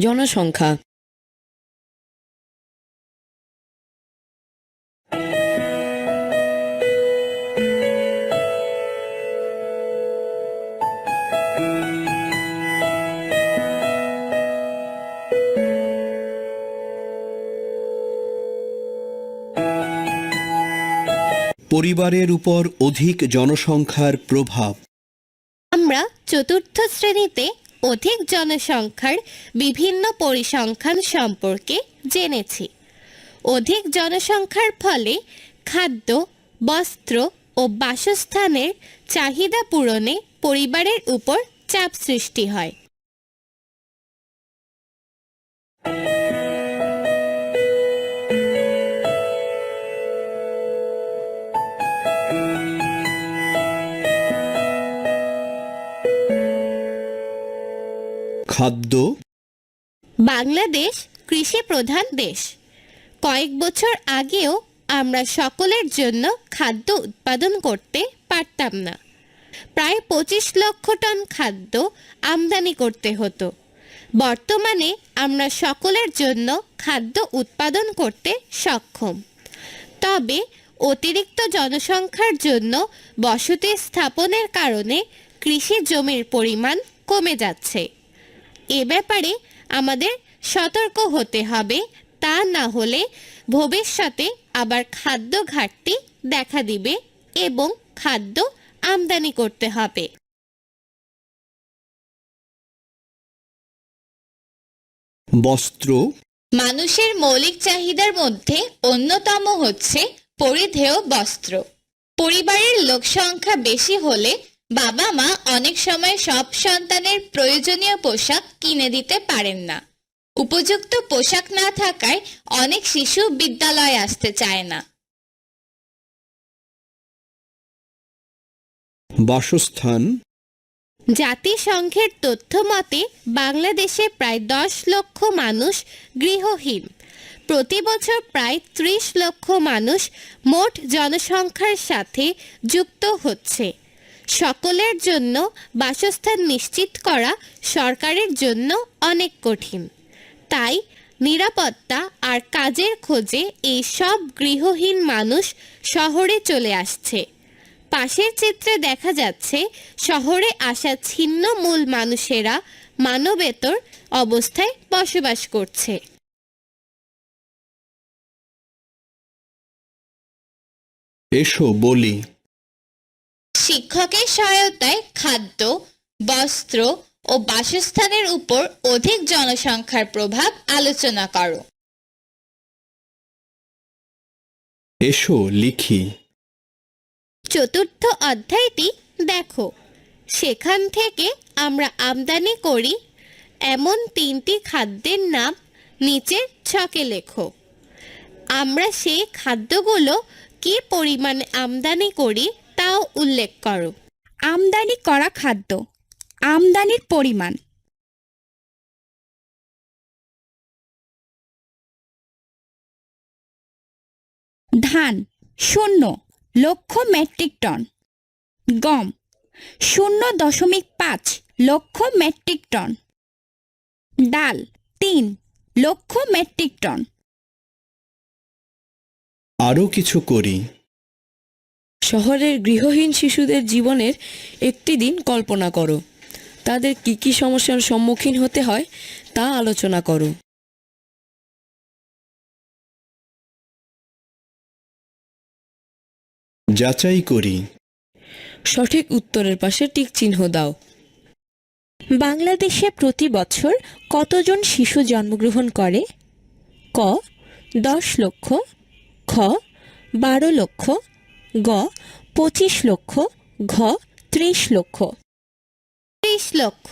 জনসংখ্যা। পরিবারের উপর অধিক জনসংখ্যার প্রভাব। আমরা চতুর্থ শ্রেণীতে অধিক জনসংখ্যার বিভিন্ন পরিসংখ্যান সম্পর্কে জেনেছি। অধিক জনসংখ্যার ফলে খাদ্য, বস্ত্র ও বাসস্থানের চাহিদা পূরণে পরিবারের উপর চাপ সৃষ্টি হয়। খাদ্য? বাংলাদেশ কৃষি প্রধান দেশ। কয়েক বছর আগেও আমরা সকলের জন্য খাদ্য উৎপাদন করতে পারতাম না। প্রায় পঁচিশ লক্ষ টন খাদ্য আমদানি করতে হতো। বর্তমানে আমরা সকলের জন্য খাদ্য উৎপাদন করতে সক্ষম। তবে অতিরিক্ত জনসংখ্যার জন্য বসতি স্থাপনের কারণে কৃষি জমির পরিমাণ কমে যাচ্ছে। এ ব্যাপারে আমাদের সতর্ক হতে হবে তা না হলে ভবিষ্যতে আবার খাদ্য ঘাটতি দেখা দিবে এবং খাদ্য আমদানি করতে হবে। বস্ত্র মানুষের মৌলিক চাহিদার মধ্যে অন্যতম হচ্ছে পরিধেয় বস্ত্র। পরিবারের লোক সংখ্যা বেশি হলে বাবা মা অনেক সময় সব সন্তানের প্রয়োজনীয় পোশাক কিনে দিতে পারেন না। উপযুক্ত পোশাক না থাকায় অনেক শিশু বিদ্যালয়ে আসতে চায় না। বাসস্থান জাতিসংঘের তথ্য মতে বাংলাদেশে প্রায় দশ লক্ষ মানুষ গৃহহীন। প্রতি বছর প্রায় ত্রিশ লক্ষ মানুষ মোট জনসংখ্যার সাথে যুক্ত হচ্ছে। সকলের জন্য বাসস্থান নিশ্চিত করা সরকারের জন্য অনেক কঠিন। তাই নিরাপত্তা আর কাজের খোঁজে এই সব গৃহহীন মানুষ শহরে চলে আসছে। পাশের চিত্রে দেখা যাচ্ছে, শহরে আসা ছিন্ন মূল মানুষেরা মানবেতর অবস্থায় বসবাস করছে। এসো বলি শিক্ষকের সহায়তায় খাদ্য বস্ত্র ও বাসস্থানের উপর অধিক জনসংখ্যার প্রভাব আলোচনা করো। এসো লিখি। চতুর্থ অধ্যায়টি দেখো। সেখান থেকে আমরা আমদানি করি এমন তিনটি খাদ্যের নাম নিচের ছকে লেখো। আমরা সেই খাদ্যগুলো কি পরিমাণে আমদানি করি তাও উল্লেখ করো। আমদানি করা খাদ্য। আমদানির পরিমাণ। ধান, শূন্য লক্ষ মেট্রিক টন। গম, শূন্য দশমিক পাঁচ লক্ষ মেট্রিক টন। ডাল, তিন লক্ষ মেট্রিক টন। আরও কিছু করি। শহরের গৃহহীন শিশুদের জীবনের একটি দিন কল্পনা করো। তাদের কি কি সমস্যার সম্মুখীন হতে হয় তা আলোচনা করো। যাচাই করি। সঠিক উত্তরের পাশে টিক চিহ্ন দাও। বাংলাদেশে প্রতি বছর কতজন শিশু জন্মগ্রহণ করে? ক দশ লক্ষ খ বারো লক্ষ গ পঁচিশ লক্ষ ঘ ত্রিশ লক্ষ। ত্রিশ লক্ষ।